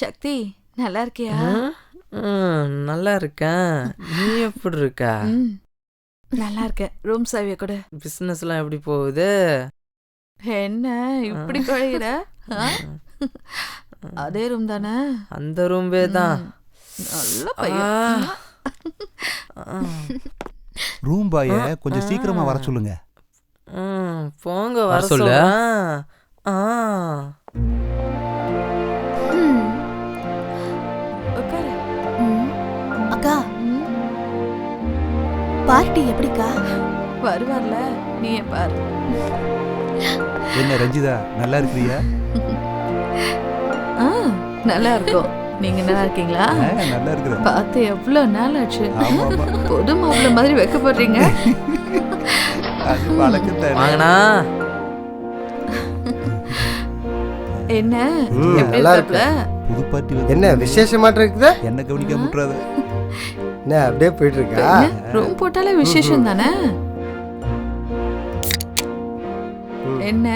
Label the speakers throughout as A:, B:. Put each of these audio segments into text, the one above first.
A: சக்தி நல்லா இருக்கியா?
B: ம், நல்லா இருக்கேன். நீ எப்படி இருக்கா?
A: ம், நல்லா இருக்கேன். ரூம் சாவிய கூட.
B: பிசினஸ்லாம் எப்படி போகுது?
A: என்ன இப்படி குழையிற? அதே ரூம் தானே?
B: அந்த ரூம்பே தான்.
A: நல்ல பையன்.
C: ரூம் பாய கொஞ்சம். சீக்கிரமா வர சொல்லுங்க.
B: ம், போங்க
D: வர. சொல்ல.
B: ஆ.
E: பார்ட்டி எப்படிக்கா?
A: வருவார்ல நீ பாரு.
C: என்ன ரஞ்சிதா நல்லா இருக்கிறியா?
A: ஆ, நல்லா இருக்கும். நீங்க நல்லா இருக்கீங்களா?
C: நல்லா இருக்கிற
A: பார்த்து எவ்வளவு நாள் ஆச்சு? புது மாப்பிள்ள மாதிரி வைக்கப்படுறீங்க
C: அது வழக்கத்தை
B: வாங்கண்ணா.
A: என்ன?
F: நல்லா
A: இருக்காப்ல?
C: புது பார்ட்டி
F: என்ன விசேஷமாட்டு இருக்குதா?
C: என்ன கவனிக்காம விட்டுறாத.
F: என்ன அப்படியே போயிட்டு இருக்கா
A: ரூம் போட்டாலே விசேஷம் தானே. என்ன.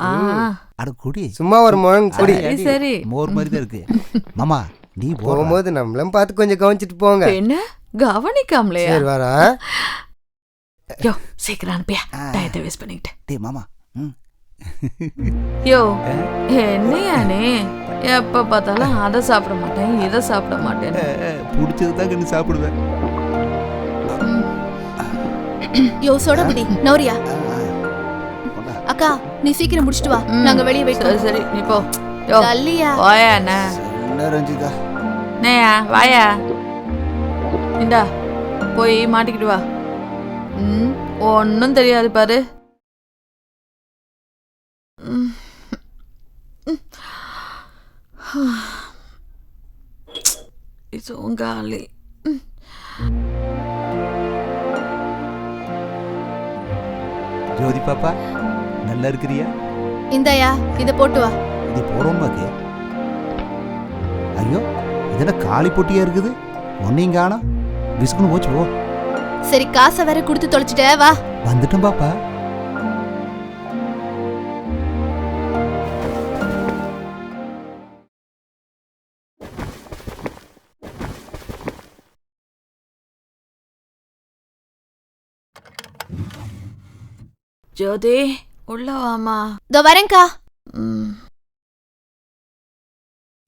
A: ஆ?
C: அட குடி.
F: சும்மா ஒரு குடி.
A: சரி சரி.
C: மோர் மாதிரி தான் இருக்கு. மாமா நீ
F: போகும்போது நம்மளும் பார்த்து கொஞ்சம் கவனிச்சிட்டு போங்க.
A: என்ன? கவனிக்காமலையா?
F: சரி வரா
A: யோ சீக்கிரம் அனுப்பியா. டயத்தை வேஸ்ட் பண்ணிக்கிட்டு.
C: டேய் மாமா.
A: யோ என்னையா நீ எப்ப பார்த்தாலும் அதை சாப்பிட மாட்டேன் இதை சாப்பிட மாட்டேன்
C: பிடிச்சது தான் கண்ணு சாப்பிடுவேன்
E: யோ சோடாபுடி நௌரியா. அக்கா நீ சீக்கிரம் முடிச்சிட்டு வா. நாங்க வெளியே
A: சரி
E: வெயிட்
A: சரி நீ போ. யோ
E: தள்ளியா
A: வாயா அண்ணா
C: என்ன ரஞ்சிதா?
A: நேயா வாயா? இந்தா போய் மாட்டிக்கிட்டு வா. ம் ஒன்றும் தெரியாது பாரு. இதுவும் காலி
C: ஜோதி பாப்பா நல்லா இருக்கிறியா?
E: இந்தாயா இத போட்டு வா.
C: இது போறோம் பாக்கு. ஐயோ இதென்ன காளி பொட்டியா இருக்குது? ஒன்னையும் காணோம். விசுக்குன்னு போச்சு போ.
E: சரி காசை வேற கொடுத்து தொலைச்சிட்ட வா.
C: வந்துட்டோம் பாப்பா.
A: ஜோதி உள்ள வாமா.
E: இதோ வரேன்க்கா
A: ம்.